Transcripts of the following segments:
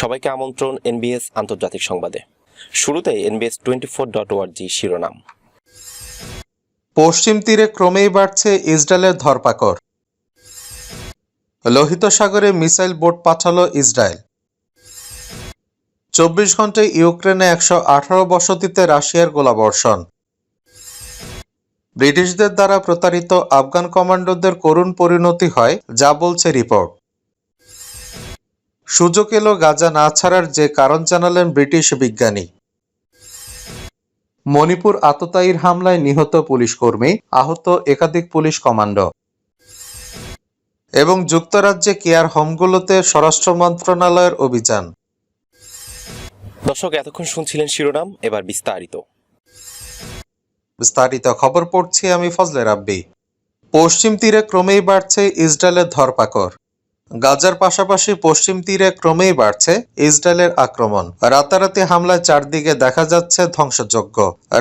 সবাইকে আমন্ত্রণ এনবিএস আন্তর্জাতিক সংবাদে। শুরুতে এনবিএস টোয়েন্টি ফোর ডট শিরোনাম। পশ্চিম তীরে ক্রমেই বাড়ছে ইসরায়েলের ধরপাকড়। লোহিত সাগরে মিসাইল বোট পাঠালো ইসরায়েল। চব্বিশ ঘন্টায় ইউক্রেনে একশো আঠারো বসতিতে রাশিয়ার গোলাবর্ষণ। ব্রিটিশদের দ্বারা প্রতারিত আফগান কমান্ডোদের করুণ পরিণতি হয়, যা বলছে রিপোর্ট। সুযোগ এলো গাজা না ছাড়ার যে কারণ জানালেন ব্রিটিশ বিজ্ঞানী। মণিপুর আততায়ীর হামলায় নিহত পুলিশ কর্মী আহত একাধিক পুলিশ কমান্ডো। এবং যুক্তরাজ্যে কেয়ার হোমগুলোতে স্বরাষ্ট্র মন্ত্রণালয়ের অভিযান। দর্শক এতক্ষণ শুনছিলেন শিরোনাম এবার বিস্তারিত। বিস্তারিত খবর পড়ছি আমি ফজলে রাব্বি। পশ্চিম তীরে ক্রমেই বাড়ছে ইসরায়েলের ধরপাকড়। গাজার পাশাপাশি পশ্চিম তীরে ক্রমেই বাড়ছে ইসরায়েলের আক্রমণ। রাতারাতি হামলায় চারদিকে দেখা যাচ্ছে ধ্বংসযজ্ঞ।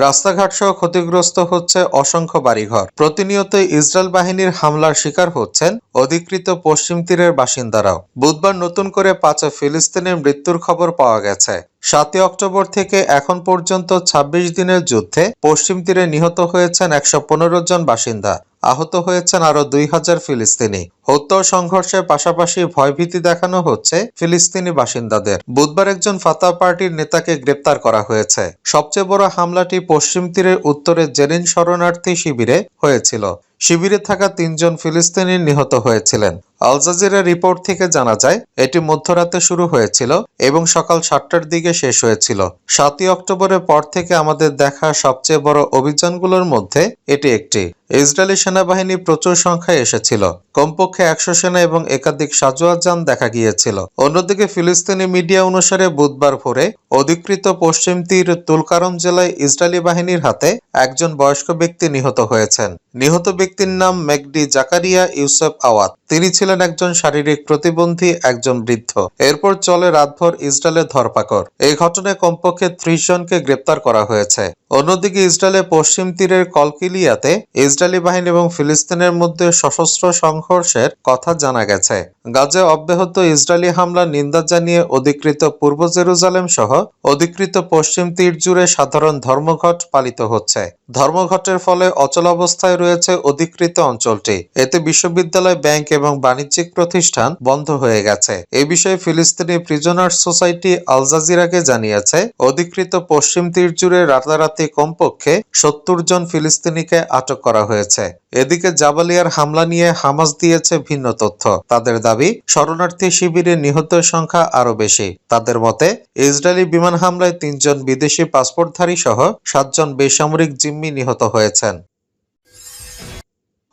রাস্তাঘাট সহ ক্ষতিগ্রস্ত হচ্ছে অসংখ্য বাড়িঘর। প্রতিনিয়ত ইসরায়েল বাহিনীর হামলার শিকার হচ্ছেন অধিকৃত পশ্চিম তীরের বাসিন্দারাও। বুধবার নতুন করে পাঁচ ফিলিস্তিনের মৃত্যুর খবর পাওয়া গেছে। সাতই অক্টোবর থেকে এখন পর্যন্ত ২৬ দিনের যুদ্ধে পশ্চিম তীরে নিহত হয়েছেন একশো পনেরো জন বাসিন্দা। আহত হয়েছেন আরও দুই হাজার ফিলিস্তিনি। হত্যা ও সংঘর্ষের পাশাপাশি ভয়ভীতি দেখানো হচ্ছে ফিলিস্তিনি বাসিন্দাদের। বুধবার একজন ফাতা পার্টির নেতাকে গ্রেপ্তার করা হয়েছে। সবচেয়ে বড় হামলাটি পশ্চিম তীরের উত্তরে জেরিন শরণার্থী শিবিরে হয়েছিল। শিবিরে থাকা তিনজন ফিলিস্তিনি নিহত হয়েছিলেন। আল জাজিরা রিপোর্ট থেকে জানা যায়, এটি মধ্যরাতে শুরু হয়েছিল এবং সকাল সাতটার দিকে শেষ হয়েছিল। সাতই অক্টোবরের পর থেকে আমাদের দেখা সবচেয়ে বড় অভিযানগুলোর মধ্যে এটি একটি। ইসরায়েলি সেনাবাহিনী প্রচুর সংখ্যায় এসেছিল। কমপক্ষে একশো সেনা এবং একাধিক সাজোয়া যান দেখা গিয়েছিল। অন্যদিকে ফিলিস্তিনি মিডিয়া অনুসারে বুধবার ভোরে অধিকৃত পশ্চিম তীর তুলকারম জেলায় ইসরায়েলি বাহিনীর হাতে একজন বয়স্ক ব্যক্তি নিহত হয়েছেন। নিহত ব্যক্তির নাম মেকডি জাকারিয়া ইউসুফ আওয়াত। তিনি ছিলেন একজন শারীরিক প্রতিবন্ধী, একজন বৃদ্ধ। এরপর চলে রাতভর ইসরায়েলের ধরপাকড়। এই ঘটনায় কমপক্ষে ত্রিশ জনকে গ্রেপ্তার করা হয়েছে। অন্যদিকে ইসরায়েলের পশ্চিম তীরের কলকিলিয়াতে ইসরায়েলি বাহিনী এবং ফিলিস্তিনের মধ্যে সশস্ত্র সংঘর্ষের কথা জানা গেছে। গাজে অব্যাহত ইসরায়েলি হামলার নিন্দা জানিয়ে অধিকৃত পূর্ব জেরুজালেম সহ অধিকৃত পশ্চিম তীর জুড়ে সাধারণ ধর্মঘট পালিত হচ্ছে। ধর্মঘটের ফলে অচলাবস্থায় রয়েছে অধিকৃত অঞ্চলটি। এতে বিশ্ববিদ্যালয় ব্যাংক এবং বাণিজ্যিক প্রতিষ্ঠান বন্ধ হয়ে গেছে। এ বিষয়ে ফিলিস্তিনি প্রিজনার্স সোসাইটি আল জাজিরাকে জানিয়েছে, অধিকৃত পশ্চিম তীর জুড়ে রাতারাতি কমপক্ষে সত্তর জন ফিলিস্তিনিকে আটক করা হয়েছে। এদিকে জাবালিয়ার হামলা নিয়ে হামাস দিয়েছে ভিন্ন তথ্য। তাদের দাবি, শরণার্থী শিবিরে নিহতের সংখ্যা আরও বেশি। তাদের মতে, ইসরায়েলি বিমান হামলায় তিনজন বিদেশি পাসপোর্টধারী সহ সাতজন বেসামরিক জিম্মি নিহত হয়েছেন।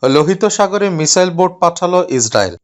লোহিত সাগরে মিসাইল বোট পাঠাল ইসরায়েল।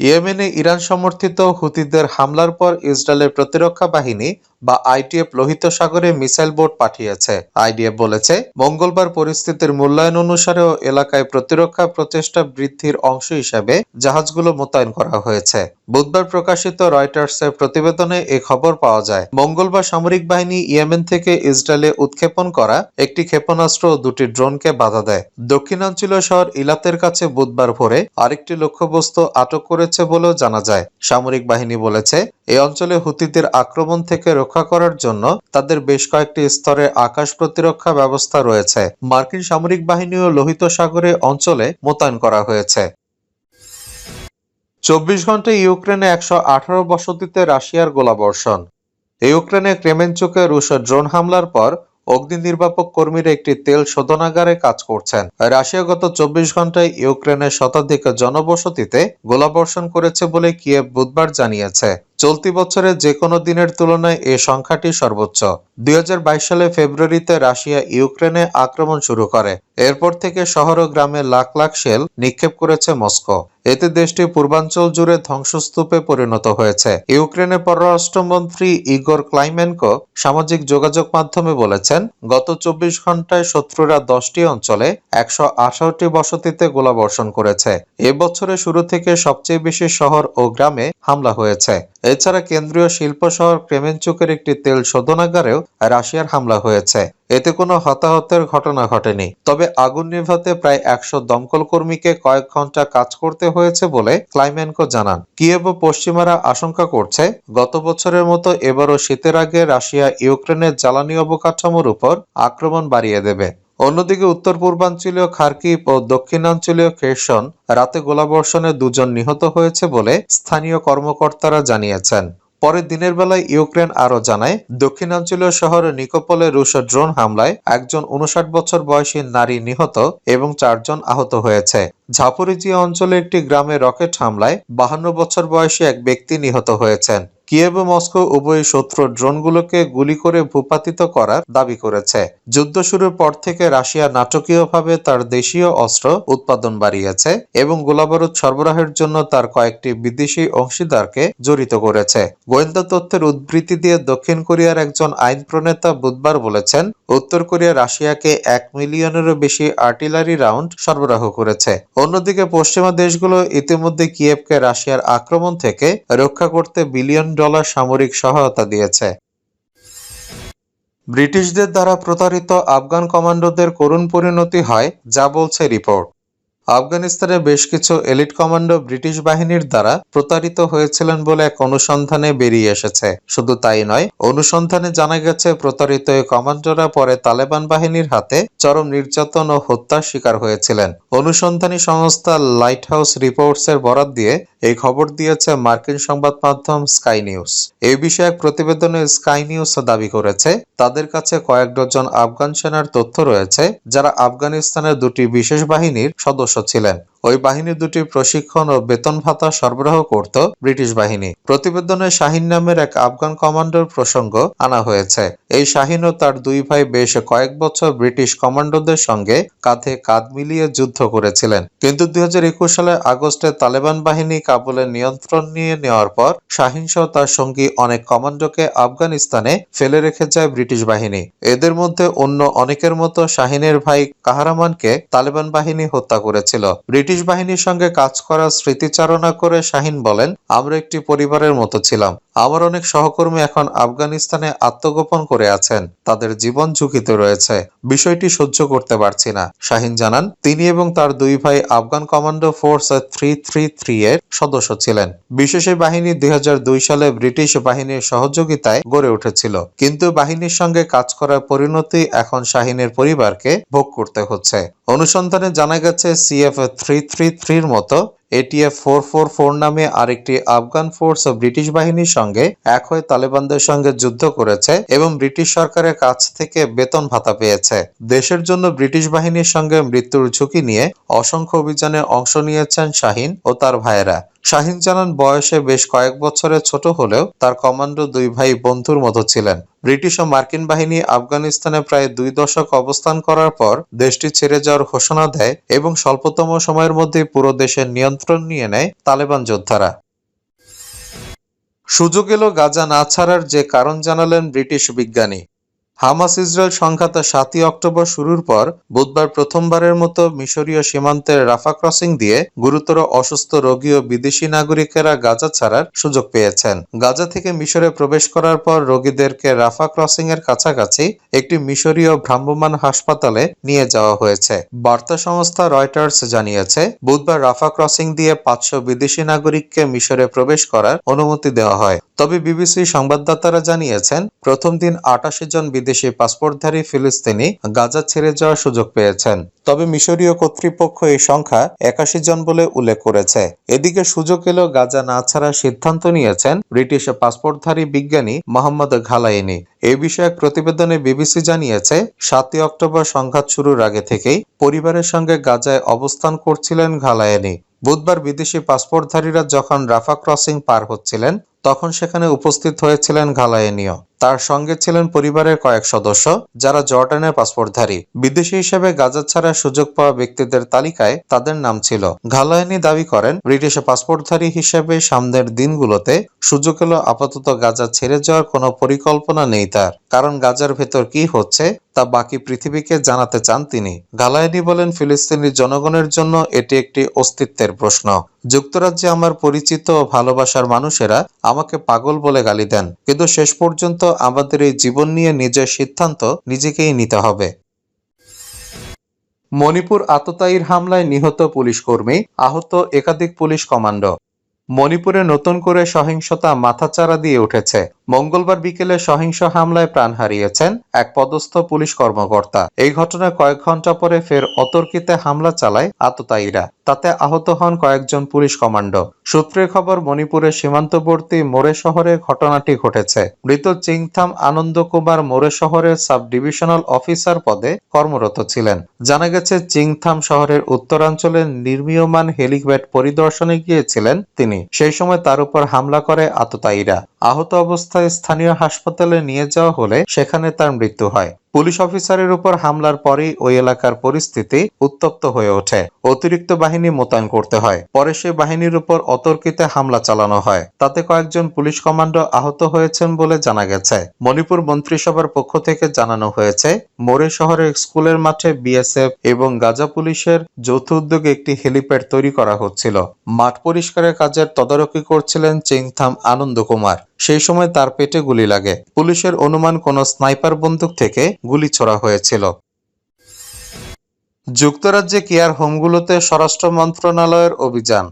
ইয়েমেনে ইরান সমর্থিত হুতিদের হামলার পর ইসরায়েলের প্রতিরক্ষা বাহিনী বা আইটিএফ লোহিত সাগরে মিসাইল বোট পাঠিয়েছে। আইডিএফ বলেছে, মঙ্গলবার পরিস্থিতির মূল্যায়ন অনুসারেও এলাকায় প্রতিরক্ষা প্রচেষ্টা বৃদ্ধির অংশ হিসেবে জাহাজগুলো মোতায়েন করা হয়েছে। বুধবার প্রকাশিত রয়টার্সের প্রতিবেদনে এ খবর পাওয়া যায়। মঙ্গলবার সামরিক বাহিনী ইয়েমেন থেকে ইসরায়েলে উৎক্ষেপণ করা একটি ক্ষেপণাস্ত্র ও দুটি ড্রোনকে বাধা দেয়। দক্ষিণাঞ্চলীয় শহর ইলাতের কাছে বুধবার ভোরে আরেকটি লক্ষ্যবস্তু আটক করেছে বলেও জানা যায়। সামরিক বাহিনী বলেছে এই অঞ্চলে হুতিদের আক্রমণ থেকে রক্ষা করার জন্য তাদের বেশ কয়েকটি স্তরে আকাশ প্রতিরক্ষা ব্যবস্থা রয়েছে। মার্কিন সামরিক বাহিনীও লোহিত সাগরে অঞ্চলে মোতায়েন করা হয়েছে। চব্বিশ ঘন্টায় ইউক্রেনে একশো আঠারো বসতিতে রাশিয়ার গোলাবর্ষণ। ইউক্রেনে ক্রেমেনচুকে রুশ ড্রোন হামলার পর অগ্নি নির্বাপক কর্মীরা একটি তেল শোধনাগারে কাজ করছেন। রাশিয়া গত চব্বিশ ঘন্টায় ইউক্রেনের শতাধিক জনবসতিতে গোলাবর্ষণ করেছে বলে কিয়েভ বুধবার জানিয়েছে। চলতি বছরে যে কোনো দিনের তুলনায় এ সংখ্যাটি সর্বোচ্চ। দুই হাজার বাইশ সালে ফেব্রুয়ারিতে রাশিয়া ইউক্রেনে আক্রমণ শুরু করে। এরপর থেকে শহর ও গ্রামে লাখ লাখ শেল নিক্ষেপ করেছে মস্কো। এতে দেশটি পূর্বাঞ্চল জুড়ে ধ্বংসস্তূপে পরিণত হয়েছে। ইউক্রেনের পররাষ্ট্রমন্ত্রী ইগোর ক্লাইমেনকো সামাজিক যোগাযোগ মাধ্যমে বলেছেন, গত চব্বিশ ঘন্টায় শত্রুরা দশটি অঞ্চলে একশো আঠারোটি বসতিতে গোলাবর্ষণ করেছে। এ বছরের শুরু থেকে সবচেয়ে বেশি শহর ও গ্রামে হামলা হয়েছে। এছাড়া কেন্দ্রীয় শিল্প শহর ক্রেমেনচুকের একটি তেল শোধনাগারেও রাশিয়ার হামলা হয়েছে। এতে কোনো হতাহতের ঘটনা ঘটেনি। তবে আগুন নেভাতে প্রায় একশো দমকল কর্মীকে কয়েক ঘণ্টা কাজ করতে হয়েছে বলে ক্লাইমেনকো জানান। কিয়েভ পশ্চিমারা আশঙ্কা করছে, গত বছরের মতো এবারও শীতের আগে রাশিয়া ইউক্রেনের জ্বালানি অবকাঠামোর উপর আক্রমণ বাড়িয়ে দেবে। অন্যদিকে উত্তর পূর্বাঞ্চলীয় খার্কিপ ও দক্ষিণাঞ্চলীয় খেরসন রাতে গোলাবর্ষণে দুজন নিহত হয়েছে বলে স্থানীয় কর্মকর্তারা জানিয়েছেন। পরে দিনের বেলায় ইউক্রেন আরও জানায়, দক্ষিণাঞ্চলীয় শহর নিকোপলে রুশ ড্রোন হামলায় একজন উনষাট বছর বয়সী নারী নিহত এবং চারজন আহত হয়েছে। ঝাপরিজিয়া অঞ্চলে একটি গ্রামে রকেট হামলায় বাহান্ন বছর বয়সী এক ব্যক্তি নিহত হয়েছেন। কিয়েভ ও মস্কো উভয় শত্রু ড্রোনগুলোকে গুলি করে ভূপাতিত করার দাবি করেছে। যুদ্ধ শুরুর পর থেকে রাশিয়া নাটকীয়ভাবে তার দেশীয় অস্ত্র উৎপাদন বাড়িয়েছে এবং গোলাবারুদ সরবরাহের জন্য তার কয়েকটি বিদেশি অংশীদারকে জড়িত করেছে। গোয়েন্দা তথ্যের উদ্ধৃতি দিয়ে দক্ষিণ কোরিয়ার একজন আইন প্রণেতা বুধবার বলেছেন, উত্তর কোরিয়া রাশিয়াকে এক মিলিয়নেরও বেশি আর্টিলারি রাউন্ড সরবরাহ করেছে। অন্যদিকে পশ্চিমা দেশগুলো ইতিমধ্যে কিয়েভকে রাশিয়ার আক্রমণ থেকে রক্ষা করতে বিলিয়ন ডলার সামরিক সহায়তা দিয়েছে। ব্রিটিশদের দ্বারা প্রতারিত আফগান কমান্ডোদের করুণ পরিণতি হয়, যা বলছে রিপোর্ট। আফগানিস্তানে বেশ কিছু এলিট কমান্ডো ব্রিটিশ বাহিনীর দ্বারা প্রতারিত হয়েছিলেন বলে এক অনুসন্ধানে বেরিয়ে এসেছে। শুধু তাই নয়, অনুসন্ধানে জানা গেছে, প্রতারিত এই কমান্ডোরা পরে তালেবান বাহিনীর হাতে চরম নির্যাতন ও হত্যার শিকার হয়েছিলেন। অনুসন্ধানী সংস্থা লাইট হাউস রিপোর্টস এর বরাত দিয়ে এই খবর দিয়েছে মার্কিন সংবাদ মাধ্যম স্কাই নিউজ। এই বিষয়ে প্রতিবেদনে স্কাই নিউজ দাবি করেছে, তাদের কাছে কয়েক ডজন আফগান সেনার তথ্য রয়েছে, যারা আফগানিস্তানের দুটি বিশেষ বাহিনীর সদস্য। ছিলেন ওই বাহিনী দুটি প্রশিক্ষণ ও বেতন ভাতা সরবরাহ করত ব্রিটিশ বাহিনী। প্রতিবেদনে শাহিন নামের এক আফগান কমান্ডোর প্রসঙ্গ আনা হয়েছে। এই শাহিন ও তার দুই ভাই বেশ কয়েক বছর ব্রিটিশ কমান্ডোদের সঙ্গে কাঁধে কাঁধ মিলিয়ে যুদ্ধ করেছিলেন। কিন্তু দুই সালে আগস্টে তালেবান বাহিনী কাবুলের নিয়ন্ত্রণ নিয়ে নেওয়ার পর শাহিন সহ তার সঙ্গী অনেক কমান্ডোকে আফগানিস্তানে ফেলে রেখে যায় ব্রিটিশ বাহিনী। এদের মধ্যে অন্য অনেকের মতো শাহিনের ভাই কাহারামানকে তালেবান বাহিনী হত্যা করেছিল। ব্রিটিশ বাহিনীর সঙ্গে কাজ করার স্মৃতিচারণা করে শাহিন বলেন, আমরা একটি পরিবারের মতো ছিলাম। আমার অনেক সহকর্মী এখন আফগানিস্তানে আত্মগোপন করে আছেন। তাদের জীবন ঝুঁকিতে রয়েছে। বিষয়টি সহ্য করতে পারছি না। শাহিন জানান, তিনি এবং তার দুই ভাই Afghan commando force three three three এর সদস্য ছিলেন। বিশেষ বাহিনী দুই হাজার দুই সালে ব্রিটিশ বাহিনীর সহযোগিতায় গড়ে উঠেছিল। কিন্তু বাহিনীর সঙ্গে কাজ করার পরিণতি এখন শাহিনের পরিবারকে ভোগ করতে হচ্ছে। অনুসন্ধানে জানা গেছে, সিএফ থ্রি থ্রি থ্রির মতো এটিএফ ফোর ফোর ফোর নামে আরেকটি আফগান ফোর্স ও ব্রিটিশ বাহিনীর সঙ্গে এক হয়ে তালেবানদের সঙ্গে যুদ্ধ করেছে এবং ব্রিটিশ সরকারের কাছ থেকে বেতন ভাতা পেয়েছে। দেশের জন্য ব্রিটিশ বাহিনীর সঙ্গে মৃত্যুর ঝুঁকি নিয়ে অসংখ্য অভিযানে অংশ নিয়েছেন শাহিন ও তার ভাইয়েরা। শাহিন জানান, বয়সে বেশ কয়েক বছরের ছোট হলেও তার কমান্ডো দুই ভাই বন্ধুর মতো ছিলেন। ব্রিটিশ ও মার্কিন বাহিনী আফগানিস্তানে প্রায় দুই দশক অবস্থান করার পর দেশটি ছেড়ে যাওয়ার ঘোষণা দেয় এবং স্বল্পতম সময়ের মধ্যে পুরো দেশের নিয়ন্ত্রণ নিয়ে নেয় তালেবান যোদ্ধারা। সুযোগ এলো গাজা না ছাড়ার যে কারণ জানালেন ব্রিটিশ বিজ্ঞানী। হামাস ইসরায়েল সংঘাত সাতই অক্টোবর শুরুর পর বুধবার প্রথমবারের মতো মিশরীয় সীমান্তের রাফা ক্রসিং দিয়ে গুরুতর অসুস্থ রোগী ও বিদেশি নাগরিকেরা গাজা ছাড়ার সুযোগ পেয়েছেন। গাজা থেকে মিশরে প্রবেশ করার পর রোগীদেরকে রাফা ক্রসিং এর কাছাকাছি একটি মিশরীয় ভ্রাম্যমান হাসপাতালে নিয়ে যাওয়া হয়েছে। বার্তা সংস্থা রয়টার্স জানিয়েছে, বুধবার রাফা ক্রসিং দিয়ে পাঁচশো বিদেশি নাগরিককে মিশরে প্রবেশ করার অনুমতি দেওয়া হয়। তবে বিবিসি সংবাদদাতারা জানিয়েছেন, প্রথম দিন আটাশি জন বিদেশি পাসপোর্টধারী ফিলিস্তিনি গাজা ছেড়ে যাওয়ার সুযোগ পেয়েছেন। তবে মিশরীয় কর্তৃপক্ষ এই সংখ্যা একাশি জন বলে উল্লেখ করেছে। এদিকে সুযোগ এলো গাজা না ছাড়ার সিদ্ধান্ত নিয়েছেন ব্রিটিশ পাসপোর্টধারী বিজ্ঞানী মোহাম্মদ ঘালাইনি। এ বিষয়ে প্রতিবেদনে বিবিসি জানিয়েছে, সাতই অক্টোবর সংঘাত শুরুর আগে থেকেই পরিবারের সঙ্গে গাজায় অবস্থান করছিলেন ঘালায়ানি বুধবার বিদেশি পাসপোর্টধারীরা যখন রাফা ক্রসিং পার হচ্ছিলেন তখন সেখানে উপস্থিত হয়েছিলেন ঘালায়েনীয়। তার সঙ্গে ছিলেন পরিবারের কয়েক সদস্য, যারা জর্ডানের পাসপোর্টধারী। বিদেশি হিসেবে গাজা ছাড়ার সুযোগ পাওয়া ব্যক্তিদের তালিকায় তাদের নাম ছিল। ঘালায়ানি দাবি করেন, ব্রিটিশ পাসপোর্টধারী হিসেবে সামনের দিনগুলোতে সুযোগ এলো আপাতত গাজা ছেড়ে যাওয়ার কোনো পরিকল্পনা নেই তার। কারণ গাজার ভেতর কি হচ্ছে, তা বাকি পৃথিবীকে জানাতে চান তিনি। গালায়ানি বলেন, ফিলিস্তিনি জনগণের জন্য এটি একটি অস্তিত্বের প্রশ্ন। যুক্তরাজ্যে আমার পরিচিত ও ভালোবাসার মানুষেরা আমাকে পাগল বলে গালি দেন, কিন্তু শেষ পর্যন্ত আমাদের এই জীবন নিয়ে নিজের সিদ্ধান্ত নিজেকেই নিতে হবে। মণিপুর আততায়ীর হামলায় নিহত পুলিশ কর্মী, আহত একাধিক পুলিশ কমান্ডো। মণিপুরে নতুন করে সহিংসতা মাথাচাড়া দিয়ে উঠেছে। মঙ্গলবার বিকেলে সহিংস হামলায় প্রাণ হারিয়েছেন এক পদস্থ পুলিশ কর্মকর্তা। এই ঘটনায় কয়েক ঘণ্টা পরে ফের অতর্কিতে হামলা চালায় আততায়ীরা। তাতে আহত হন কয়েকজন পুলিশ কমান্ডো। সূত্রের খবর মণিপুরের সীমান্তবর্তী মোরে শহরে ঘটনাটি ঘটেছে। মৃত চিংথাম আনন্দ কুমার মোরে শহরের সাব ডিভিশনাল অফিসার পদে কর্মরত ছিলেন। জানা গেছে, চিংথাম শহরের উত্তরাঞ্চলে নির্মীয়মান হেলিপ্যাড পরিদর্শনে গিয়েছিলেন তিনি। সেই সময় তার উপর হামলা করে আততায়ীরা। আহত অবস্থায় স্থানীয় হাসপাতালে নিয়ে যাওয়া হলে সেখানে তার মৃত্যু হয়। পুলিশ অফিসারের উপর হামলার পরেই ওই এলাকার পরিস্থিতি উত্তপ্ত হয়ে ওঠে। অতিরিক্ত বাহিনী মোতায়েন করতে হয়। পরে সে বাহিনীর উপর অতর্কিতে হামলা চালানো হয়। তাতে কয়েকজন পুলিশ কমান্ডো আহত হয়েছেন বলে জানা গেছে। মণিপুর মন্ত্রিসভার পক্ষ থেকে জানানো হয়েছে, মোরে শহরের স্কুলের মাঠে বিএসএফ এবং গাজা পুলিশের যৌথ উদ্যোগে একটি হেলিপ্যাড তৈরি করা হচ্ছিল। মাঠ পরিষ্কারের কাজের তদারকি করছিলেন চিংথাম আনন্দ কুমার সেই সময় তার পেটে গুলি লাগে। পুলিশের অনুমান কোনো স্নাইপার বন্দুক থেকে গুলি ছোড়া হয়েছিল। যুক্তরাজ্যে কেয়ার হোমগুলোতে স্বরাষ্ট্র মন্ত্রণালয়ের অভিযান।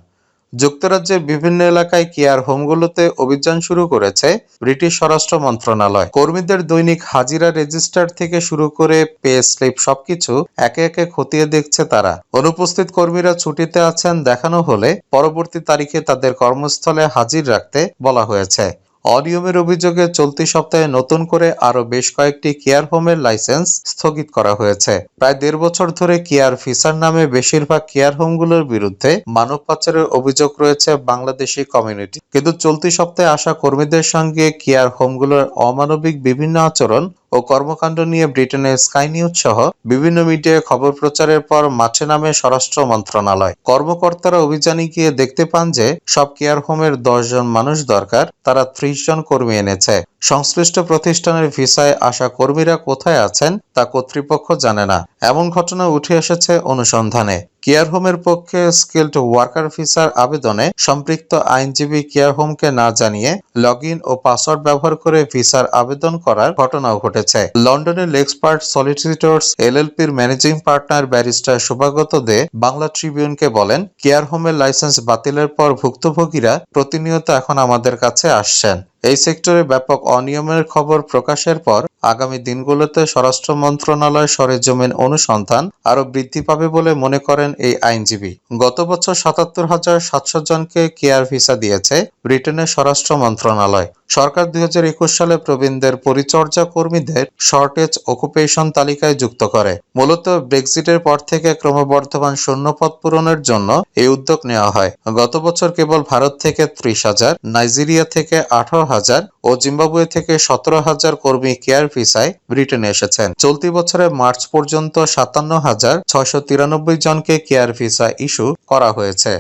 যুক্তরাজ্যের বিভিন্ন এলাকায় কেয়ার হোমগুলোতে অভিযান শুরু করেছে ব্রিটিশ স্বরাষ্ট্র মন্ত্রণালয়। কর্মীদের দৈনিক হাজিরা রেজিস্টার থেকে শুরু করে পে স্লিপ সবকিছু একে একে খতিয়ে দেখছে তারা। অনুপস্থিত কর্মীরা ছুটিতে আছেন দেখানো হলে পরবর্তী তারিখে তাদের কর্মস্থলে হাজির রাখতে বলা হয়েছে। অনিয়মের অভিযোগে চলতি সপ্তাহে নতুন করে আরও বেশ কয়েকটি কেয়ার হোমের লাইসেন্স স্থগিত করা হয়েছে। প্রায় দেড় বছর ধরে কেয়ার ফিসার নামে বেশিরভাগ কেয়ার হোমগুলোর বিরুদ্ধে মানব পাচারের অভিযোগ রয়েছে বাংলাদেশি কমিউনিটি। কিন্তু চলতি সপ্তাহে আসা কর্মীদের সঙ্গে কেয়ার হোমগুলোর অমানবিক বিভিন্ন আচরণ ও কর্মকাণ্ড নিয়ে ব্রিটেনের স্কাই নিউজ সহ বিভিন্ন মিডিয়ায় খবর প্রচারের পর মাঠে নামে স্বরাষ্ট্র মন্ত্রণালয়। কর্মকর্তারা অভিযানে গিয়ে দেখতে পান যে, সব কেয়ার হোমের জন মানুষ দরকার, তারা ত্রিশ জন কর্মী এনেছে। সংশ্লিষ্ট প্রতিষ্ঠানের ভিসায় আসা কর্মীরা কোথায় আছেন তা কর্তৃপক্ষ জানে না। এমন ঘটনা উঠে এসেছে অনুসন্ধানে। কেয়ার হোমের পক্ষে স্কিলড ওয়ার্কার ভিসার আবেদনে সম্পৃক্ত আইনজীবী কেয়ার হোমকে না জানিয়ে লগ ও পাসওয়ার্ড ব্যবহার করে ভিসার আবেদন করার ঘটনাও ঘটেছে। লন্ডনের Lexpert solicitors এলএলপির managing partner barrister Shubhagata De Bangla ট্রিবিউনকে বলেন, কেয়ার হোমের লাইসেন্স বাতিলের পর ভুক্তভোগীরা প্রতিনিয়ত এখন আমাদের কাছে আসছেন। এই সেক্টরে ব্যাপক অনিয়মের খবর প্রকাশের পর আগামী দিনগুলোতে স্বরাষ্ট্র মন্ত্রণালয় সরেজমিন অনুসন্ধান আরও বৃদ্ধি পাবে বলে মনে করেন এই আইনজীবী। গত বছর সাতাত্তর হাজার সাতশো জনকে কেয়ার ভিসা দিয়েছে ব্রিটেনের স্বরাষ্ট্র মন্ত্রণালয়। সরকার দুই হাজার একুশ সালে প্রবীণদের পরিচর্যা কর্মীদের শর্টেজ অকুপেশন তালিকায় যুক্ত করে। মূলত ব্রেক্সিটের পর থেকে ক্রমবর্ধমান শূন্যপদ পূরণের জন্য এই উদ্যোগ নেওয়া হয়। গত বছর কেবল ভারত থেকে ত্রিশ হাজার, নাইজেরিয়া থেকে আঠারো হাজার ও জিম্বাবুয়ে থেকে সতেরো হাজার কর্মী কেয়ার ভিসায় ব্রিটেনে এসেছেন। চলতি বছরের মার্চ পর্যন্ত সাতান্ন হাজার ছয়শো তিরানব্বই জনকে কেয়ার ভিসা ইস্যু করা হয়েছে।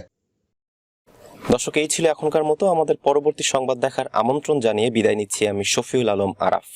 দর্শক, এই ছিল এখনকার মতো। আমাদের পরবর্তী সংবাদ দেখার আমন্ত্রণ জানিয়ে বিদায় নিচ্ছি আমি শফিউল আলম আরাফ।